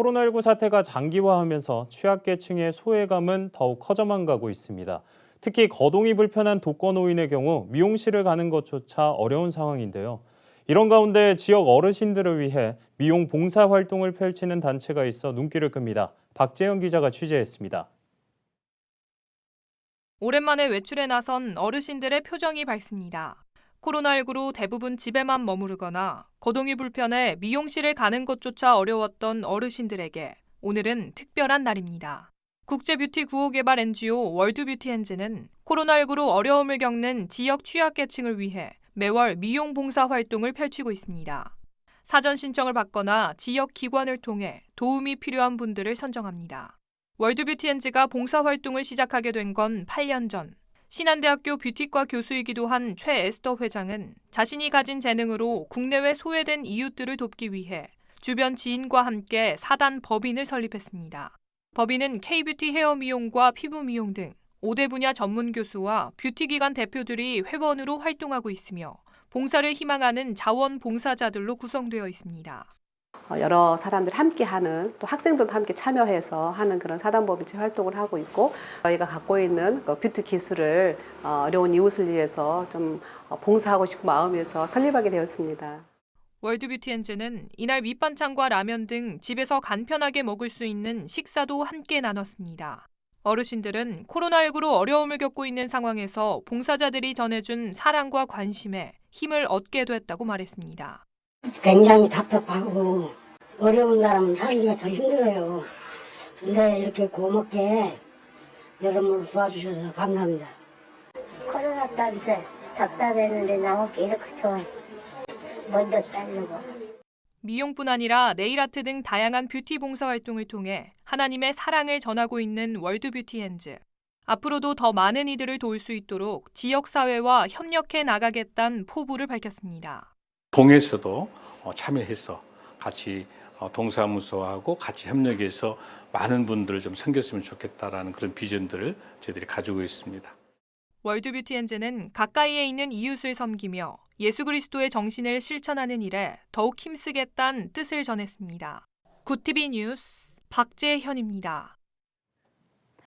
코로나19 사태가 장기화하면서 취약계층의 소외감은 더욱 커져만 가고 있습니다. 특히 거동이 불편한 독거노인의 경우 미용실을 가는 것조차 어려운 상황인데요. 이런 가운데 지역 어르신들을 위해 미용 봉사 활동을 펼치는 단체가 있어 눈길을 끕니다. 박재영 기자가 취재했습니다. 오랜만에 외출에 나선 어르신들의 표정이 밝습니다. 코로나19로 대부분 집에만 머무르거나 거동이 불편해 미용실을 가는 것조차 어려웠던 어르신들에게 오늘은 특별한 날입니다. 국제 뷰티 구호 개발 NGO 월드 뷰티 엔즈는 코로나19로 어려움을 겪는 지역 취약계층을 위해 매월 미용 봉사 활동을 펼치고 있습니다. 사전 신청을 받거나 지역 기관을 통해 도움이 필요한 분들을 선정합니다. 월드뷰티엔즈가 봉사 활동을 시작하게 된 건 8년 전. 신한대학교 뷰티과 교수이기도 한 최 에스더 회장은 자신이 가진 재능으로 국내외 소외된 이웃들을 돕기 위해 주변 지인과 함께 사단 법인을 설립했습니다. 법인은 K뷰티 헤어 미용과 피부 미용 등 5대 분야 전문 교수와 뷰티 기관 대표들이 회원으로 활동하고 있으며 봉사를 희망하는 자원 봉사자들로 구성되어 있습니다. 어, 여러 사람들 함께 하는 또 학생들도 함께 참여해서 하는 그런 사단법인체 활동을 하고 있고 저희가 갖고 있는 그 뷰티 기술을 어, 어려운 이웃을 위해서 좀 어, 봉사하고 싶은 마음에서 설립하게 되었습니다. 월드뷰티엔즈는 이날 밑반찬과 라면 등 집에서 간편하게 먹을 수 있는 식사도 함께 나눴습니다. 어르신들은 코로나19로 어려움을 겪고 있는 상황에서 봉사자들이 전해준 사랑과 관심에 힘을 얻게 됐다고 말했습니다. 굉장히 답답하고 어려운 사람은 살기가 더 힘들어요. 근데 이렇게 고맙게 여러모로 도와주셔서 감사합니다. 코로나 때문에 답답했는데 나오기 이렇게 좋아요. 먼저 자르고. 미용뿐 아니라 네일아트 등 다양한 뷰티 봉사 활동을 통해 하나님의 사랑을 전하고 있는 월드 뷰티엔즈. 앞으로도 더 많은 이들을 도울 수 있도록 지역 사회와 협력해 나가겠다는 포부를 밝혔습니다. 동에서도 어, 참여해서 같이 어, 동사무소하고 같이 협력해서 많은 분들을 좀 섬겼으면 좋겠다라는 그런 비전들을 저희들이 가지고 있습니다. 월드뷰티엔즈는 가까이에 있는 이웃을 섬기며 예수 그리스도의 정신을 실천하는 일에 더욱 힘쓰겠다는 뜻을 전했습니다. 구티비 뉴스 박재현입니다.